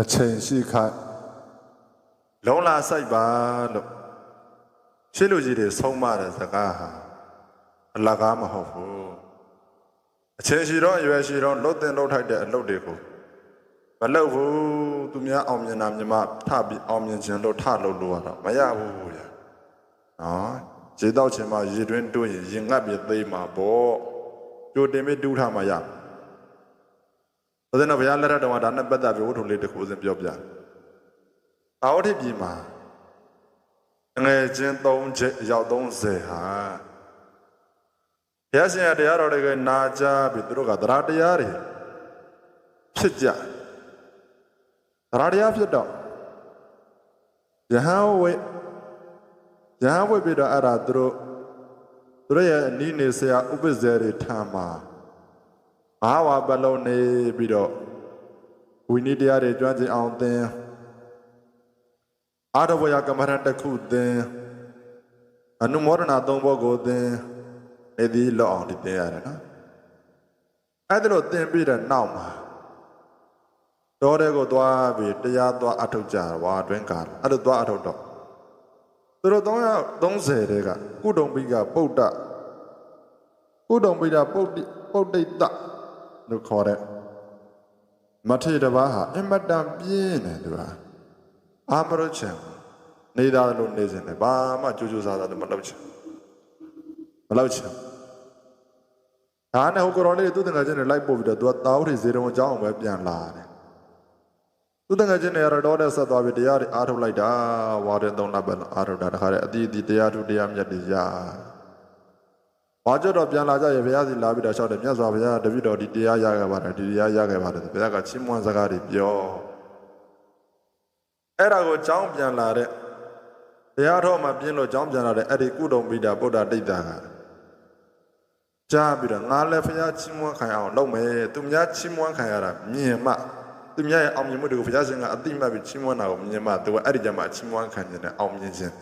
အချိန်ရှိခိုက်လုံလာဆိုင်ပါလို့ရှင်းလူကြီးတွေဆုံးမတဲ့စကားဟာအလကားမဟုတ်ဘူးအချိန်ရှိတော့အရွယ်ရှိတော့လှုပ်တင်လှုပ်ထိုက်တဲ့အလုပ်တွေကိုမလုပ်ဘူးသူများအောင်မြင်တာမြင်မထပြီးအောင်မြင်ခြင်းလို့ထလုပ်လို့ရတော့မရဘူးရနော်ရေတော့ချင်မှရေတွင်းတွင်းရင်ရင်ငတ်ပြီးသိမှာပေါ့ကြိုတင်ပြီးတူးထားမှရ ဦးဇင်းတော်ဘုရားလက်ထက်တော်မှာဒါနဲ့ပတ်သက်ပြီးဝတ္ထုလေးတစ်ခုဦးဇင်းပြောပြအာဝတိပြည်မှာငယ်ချင်း3ချက်အယောက်30ဟာဘုရားရှင်ရတရားတော်တွေကနာကြားပြီးသူတို့ကတရားတရားတွေဖြစ်ကြတရားတရားဖြစ်တော့ယဟန်ဝေယဟန်ဝေပြီးတော့အဲ့ဒါသူတို့သူတို့ရဲ့အနည်းနေဆရာဥပ္ပဇေတွေထံမှာ အာဝဘလုံးနေပြီးတော့ဝိနည်းတရားတွေကျွမ်းကျင်အောင်သင်အာရဝယကမ္မရတစ်ခုသင်အနုမောဒနာသုံးဘောကိုသင်နေသည်လောက်အောင်ဒီသင်ရတယ်နော်အဲ့ဒါလို့သင်ပြီးတဲ့နောက်မှာတော်တဲ့ကိုသွားပြီးတရားသွားအထုတ်ကြတာဝါတွင်းကားအဲ့လိုသွားအထုတ်တော့သူတို့330တဲ့ကကုတုံပိကပုဒ္ဒကုတုံပိကပုဒ္တိပုဒ္ဒိတ လို့ခေါ်တဲ့မထေရတပါးဟာအင်မတန်ပြင်းတယ်သူကအာမရချံနေသားလို့နေစင်တယ်ဘာမှကြိုးကြိုးစားစားမလုပ်ချင်မလုပ်ချင်ဒါနဲ့ဟိုကိုရောလေးသူတငယ်ချင်းတွေလိုက်ပို့ပြီးတော့သူကတာဝတိဇေရုံအကြောင်းအောင်ပဲပြန်လာတယ်သူတငယ်ချင်းတွေရတော့တဲ့ဆက်သွားပြီးတရားတွေအားထုတ်လိုက်တာဝါရင်သုံးလပဲအားထုတ်တာတခါတည်းအတိအတိတရားထုတရားမြတ်တွေရ ဘာကြတော့ပြန်လာကြရေဘုရားစီလာပြီးတော့ရှောက်တယ်မြတ်စွာဘုရားတပည့်တော်ဒီတရားရခဲ့ပါတယ်ဒီတရားရခဲ့ပါတယ်ဘုရားကချီးမွမ်းစကားတွေပြောအဲ့ဒါကိုကြောင်းပြန်လာတဲ့တရားတော်မှာပြင်းလို့ကြောင်းပြန်လာတဲ့အဲ့ဒီကုတုံပိတာဗုဒ္ဓတိတ်တာကကြားပြီးတော့ငါလည်းဘုရားချီးမွမ်းခံအောင်လုပ်မယ်သူများချီးမွမ်းခံရတာမြင်မှသူများရဲ့အောင်မြင်မှုတွေကိုဘုရားရှင်ကအတိမတ်ပြီးချီးမွမ်းတာကိုမြင်မှသူကအဲ့ဒီကြမှာချီးမွမ်းခံခြင်းနဲ့အောင်မြင်ခြင်း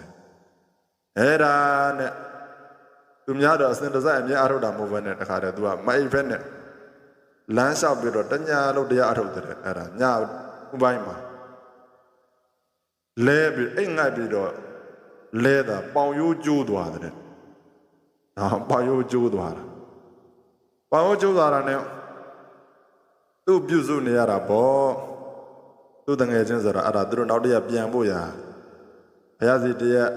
အဲ့ဒါနဲ့ သူများတော့အစဉ်တစိုက်အမြဲအထုတ်တာမဟုတ်ဘဲနဲ့တခါတည်းသူကမိုက်ဖက်နဲ့လမ်းလျှောက်ပြီးတော့တညာလို့တရားအထုတ်တယ်အဲ့ဒါညဥပိုင်းမှာလဲပြီးအိတ်ငိုက်ပြီးတော့လဲတာပေါင်ရိုးကျိုးသွားတယ်။ဟာပေါင်ရိုးကျိုးသွားတာ။ပေါင်ရိုးကျိုးသွားတာနဲ့သူ့ပြုစုနေရတာပေါ့။သူ့တငယ်ချင်းဆိုတာအဲ့ဒါသူတို့နောက်တရပြန်ဖို့ရာဘုရားစီတရက်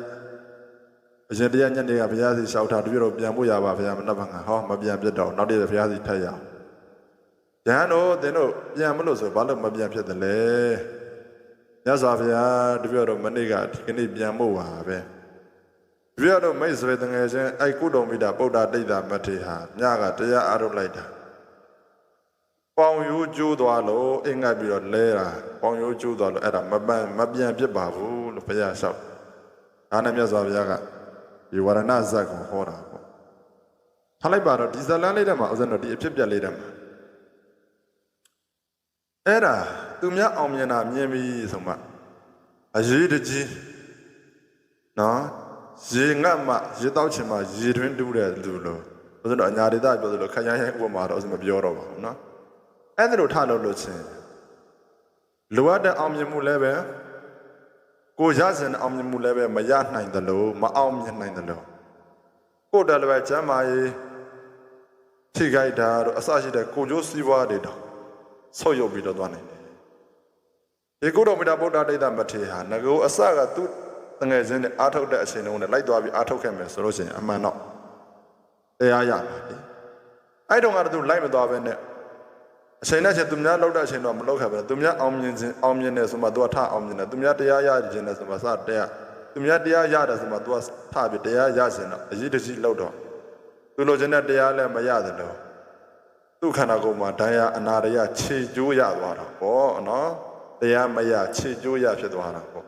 အရှင်တရားညနေကဘုရားစီလျှောက်တာတပြည့်တော့ပြန်ဖို့ရပါဘုရားမနှက်ပါငါဟောမပြန်ပြတ်တော့နောက်တရဘုရားစီထက်ရအောင်။ဉာဏ်တို့သင်တို့ပြန်မလို့ဆိုဘာလို့မပြန်ဖြစ်တယ်လဲ။မြတ်စွာဘုရားတပြည့်တော့မနေ့ကဒီကနေ့ပြန်ဖို့ပါပဲ။တပြည့်တော့မိတ်ဆွေတငယ်ချင်းအဲ့ကုတုံမိတာပုဒ္ဒတိတ်တာမထေဟာညကတရားအားထုတ်လိုက်တာ။ပေါင်ရိုးကျိုးသွားလို့အင်္ဂတ်ပြီးတော့လဲတာပေါင်ရိုးကျိုးသွားလို့အဲ့ဒါမပန်မပြန်ဖြစ်ပါဘူးလို့ဘုရားလျှောက်။ဒါနဲ့မြတ်စွာဘုရားက ဒီဝရဏဇတ်ကိုဟောတာပေါ့။ထားလိုက်ပါတော့ဒီဇလန်းလေးထဲမှာဥစဉ်တော့ဒီအဖြစ်ပြက်လေးထဲမှာအဲ့ဒါသူများအောင်မြင်တာမြင်ပြီဆိုမှအရေးတကြီးနော်ရေငတ်မှရေတောက်ချင်မှရေတွင်းတူးတဲ့လူလို့ဥစဉ်တော့အညာဒေသပြောသလိုခရိုင်ရိုင်းဥပမာတော့ဥစဉ်မပြောတော့ပါဘူးနော်အဲ့ဒါလိုထလို့လို့ချင်းလိုအပ်တဲ့အောင်မြင်မှုလည်းပဲ ကိုရစင်အောင်မြင်မှုလည်းပဲမရနိုင်သလိုမအောင်မြင်နိုင်သလိုကိုယ်တလည်းပဲကျမ်းမာရေးထိခိုက်တာတို့အစရှိတဲ့ကိုကျိုးစည်းဝါးတွေတော့ဆော့ရုပ်ပြီးတော့သွားနိုင်တယ်ဒီကုတော်မီတာဗုဒ္ဓဒိဋ္ဌမထေဟာငကိုအစကသူ့တငယ်ချင်းနဲ့အာထုတ်တဲ့အချိန်တုန်းကလိုက်သွားပြီးအာထုတ်ခဲ့မယ်ဆိုလို့ရှိရင်အမှန်တော့တရားရပါလေအဲ့တုန်းကတော့သူလိုက်မသွားပဲနဲ့ အချိန်နဲ့ချင်းသူများလောက်တဲ့အချိန်တော့မလောက်ခဲ့ပဲသူများအောင်မြင်ခြင်းအောင်မြင်တယ်ဆိုမှသူကထအောင်မြင်တယ်သူများတရားရခြင်းတယ်ဆိုမှစတရားသူများတရားရတယ်ဆိုမှသူကထပြီးတရားရခြင်းတော့အရေးတကြီးလောက်တော့သူလိုချင်တဲ့တရားလည်းမရတယ်လို့သူ့ခန္ဓာကိုယ်မှာဒဏ်ရာအနာရရခြေကျိုးရသွားတာပေါ့နော်တရားမရခြေကျိုးရဖြစ်သွားတာပေါ့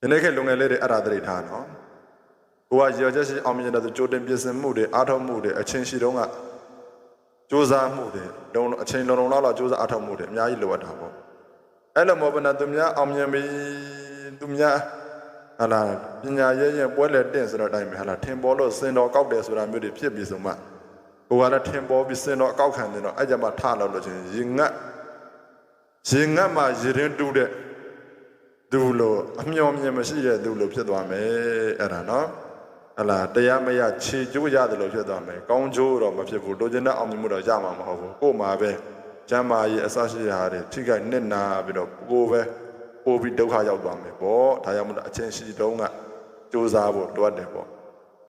ဒီနေ့ခေတ်လူငယ်လေးတွေအဲ့ဒါသတိထားနော်ကိုကရောချက်ရှိအောင်မြင်တဲ့သူကြိုတင်ပြင်ဆင်မှုတွေအားထုတ်မှုတွေအချင်းရှိတုန်းက စူးစမ်းမှုတွေလုံအချိန်လုံလုံလောက်လောက်စူးစမ်းအားထုတ်မှုတွေအများကြီးလိုအပ်တာပေါ့အဲ့လိုမဟုတ်ဘဲနဲ့သူများအောင်မြင်ပြီသူများဟာလာပညာရဲရဲပွဲလေတင့်ဆိုတဲ့အတိုင်းပဲဟာလာထင်ပေါ်လို့စင်တော်ကောက်တယ်ဆိုတာမျိုးတွေဖြစ်ပြီဆိုမှကိုကလည်းထင်ပေါ်ပြီးစင်တော်အကောက်ခံနေတော့အဲ့ကြမှာထလို့လို့ချင်းရင်ငတ်ရေငတ်မှရေရင်တူးတဲ့သူလို့အမျော်မြင်မရှိတဲ့သူလို့ဖြစ်သွားမယ်အဲ့ဒါနော် ဟလာတရားမရခြေကျိုးရတယ်လို့ဖြစ်သွားမယ်ကောင်းကျိုးတော့မဖြစ်ဘူးလိုချင်တဲ့အောင်မြင်မှုတော့ရမှာမဟုတ်ဘူးကို့မှာပဲကျမ်းမာရေးအစရှိရာတွေထိခိုက်နစ်နာပြီးတော့ကိုယ်ပဲပို့ပြီးဒုက္ခရောက်သွားမယ်ပေါ့ဒါကြောင့်မလို့အချင်းရှိတုံးကစူးစမ်းဖို့လိုအပ်တယ်ပေါ့